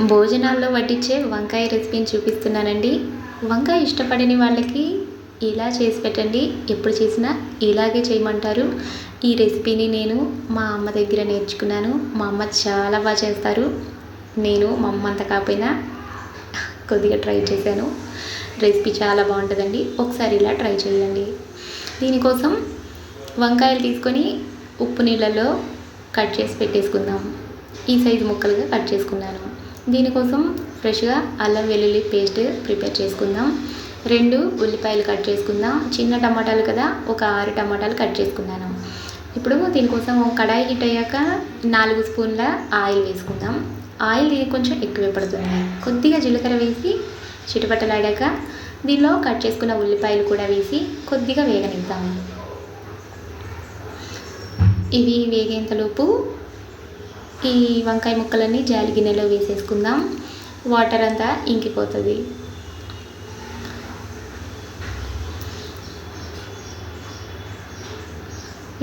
భోజనాల్లో వడ్డించే వంకాయ రెసిపీని చూపిస్తున్నానండి. వంకాయ ఇష్టపడని వాళ్ళకి ఇలా చేసి పెట్టండి. ఎప్పుడు చేసినా ఇలాగే చేయమంటారు. ఈ రెసిపీని నేను మా అమ్మ దగ్గర నేర్చుకున్నాను. మా అమ్మ చాలా బాగా చేస్తారు. నేను మా అమ్మ అంత కాకపోయినా కొద్దిగా ట్రై చేశాను. రెసిపీ చాలా బాగుంటుందండి. ఒకసారి ఇలా ట్రై చేయండి. దీనికోసం వంకాయలు తీసుకొని ఉప్పు నీళ్ళలో కట్ చేసి పెట్టేసుకుందాం. ఈ సైజు ముక్కలుగా కట్ చేసుకున్నాను. దీనికోసం ఫ్రెష్గా అల్లం వెల్లుల్లి పేస్ట్ ప్రిపేర్ చేసుకుందాం. రెండు ఉల్లిపాయలు కట్ చేసుకుందాం. చిన్న టమాటాలు కదా ఒక ఆరు టమాటాలు కట్ చేసుకున్నాను. ఇప్పుడు దీనికోసం కడాయి హీట్ అయ్యాక నాలుగు స్పూన్ల ఆయిల్ వేసుకుందాం. ఆయిల్ కొంచెం ఎక్కువే పడుతుంది. కొద్దిగా జీలకర్ర వేసి చిటపట్టలాడాక దీనిలో కట్ చేసుకున్న ఉల్లిపాయలు కూడా వేసి కొద్దిగా వేగనిద్దాము ఇవి వేగేంతలోపు ఈ వంకాయ ముక్కలన్నీ జాలి గిన్నెలో వేసేసుకుందాం. వాటర్ అంతా ఇంకిపోతుంది.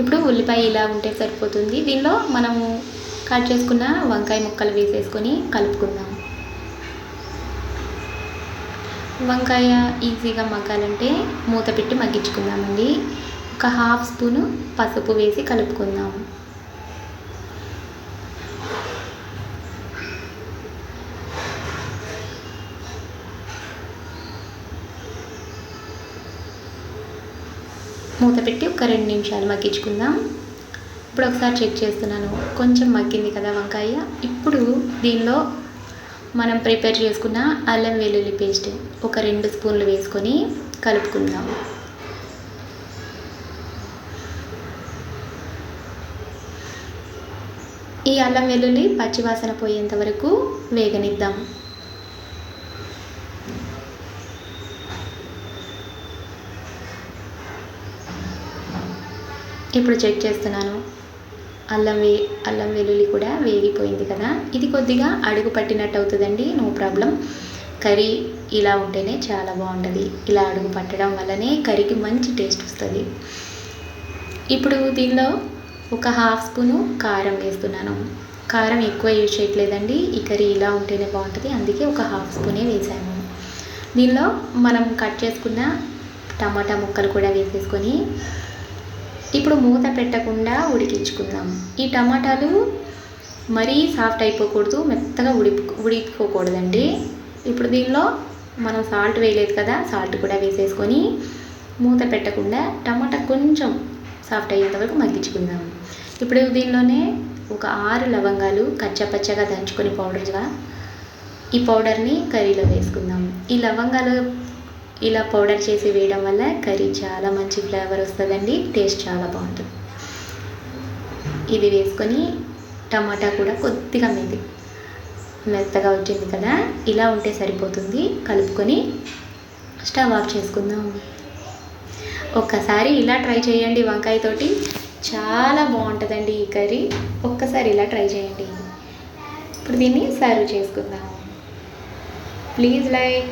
ఇప్పుడు ఉల్లిపాయ ఇలా ఉంటే సరిపోతుంది. దీనిలో మనము కట్ చేసుకున్న వంకాయ ముక్కలు వేసేసుకొని కలుపుకుందాం. వంకాయ ఈజీగా మగ్గాలంటే మూత పెట్టి మగ్గించుకుందామండి. ఒక హాఫ్ స్పూను పసుపు వేసి కలుపుకుందాం. మూత పెట్టి ఒక రెండు నిమిషాలు మగ్గించుకుందాం. ఇప్పుడు ఒకసారి చెక్ చేస్తున్నాను. కొంచెం మగ్గింది కదా వంకాయ. ఇప్పుడు దీనిలో మనం ప్రిపేర్ చేసుకున్న అల్లం వెల్లుల్లి పేస్ట్ ఒక రెండు స్పూన్లు వేసుకొని కలుపుకుందాం. ఈ అల్లం వెల్లుల్లి పచ్చివాసన పోయేంత వరకు వేగనిద్దాం. ఇప్పుడు చెక్ చేస్తున్నాను. అల్లం వే అల్లం వెల్లుల్లి కూడా వేగిపోయింది కదా. ఇది కొద్దిగా అడుగు పట్టినట్టు అవుతుందండి. No problem. కర్రీ ఇలా ఉంటేనే చాలా బాగుంటుంది. ఇలా అడుగు పట్టడం వల్లనే కర్రీకి మంచి టేస్ట్ వస్తుంది. ఇప్పుడు దీనిలో ఒక హాఫ్ స్పూను కారం వేస్తున్నాను. కారం ఎక్కువ యూజ్ చేయట్లేదండి. ఈ కర్రీ ఇలా ఉంటేనే బాగుంటుంది. అందుకే ఒక హాఫ్ స్పూనే వేసాను దీనిలో మనం కట్ చేసుకున్న టమాటా ముక్కలు కూడా వేసేసుకొని ఇప్పుడు మూత పెట్టకుండా ఉడికించుకుందాం. ఈ టమాటాలు మరీ సాఫ్ట్ అయిపోకూడదు మెత్తగా ఉడి ఉడికిపోకూడదండి. ఇప్పుడు దీనిలో మనం సాల్ట్ వేయలేదు కదా సాల్ట్ కూడా వేసేసుకొని మూత పెట్టకుండా టమాటా కొంచెం సాఫ్ట్ అయ్యేంత వరకు మగ్గించుకుందాం. ఇప్పుడు దీనిలోనే ఒక ఆరు లవంగాలు కచ్చపచ్చగా దంచుకొని పౌడర్గా ఈ పౌడర్ని కర్రీలో వేసుకుందాం. ఈ లవంగాలు ఇలా పౌడర్ చేసి వేయడం వల్ల కర్రీ చాలా మంచి ఫ్లేవర్ వస్తుందండి టేస్ట్ చాలా బాగుంటుంది. ఇది వేసుకొని టమాటా కూడా కొద్దిగా మెది. మెత్తగా వచ్చింది కదా ఇలా ఉంటే సరిపోతుంది. కలుపుకొని స్టవ్ ఆఫ్ చేసుకుందాం. ఒక్కసారి ఇలా ట్రై చేయండి వంకాయతోటి చాలా బాగుంటుందండి ఈ కర్రీ. ఒక్కసారి ఇలా ట్రై చేయండి. ఇప్పుడు దీన్ని సర్వ్ చేసుకుందాం. Please like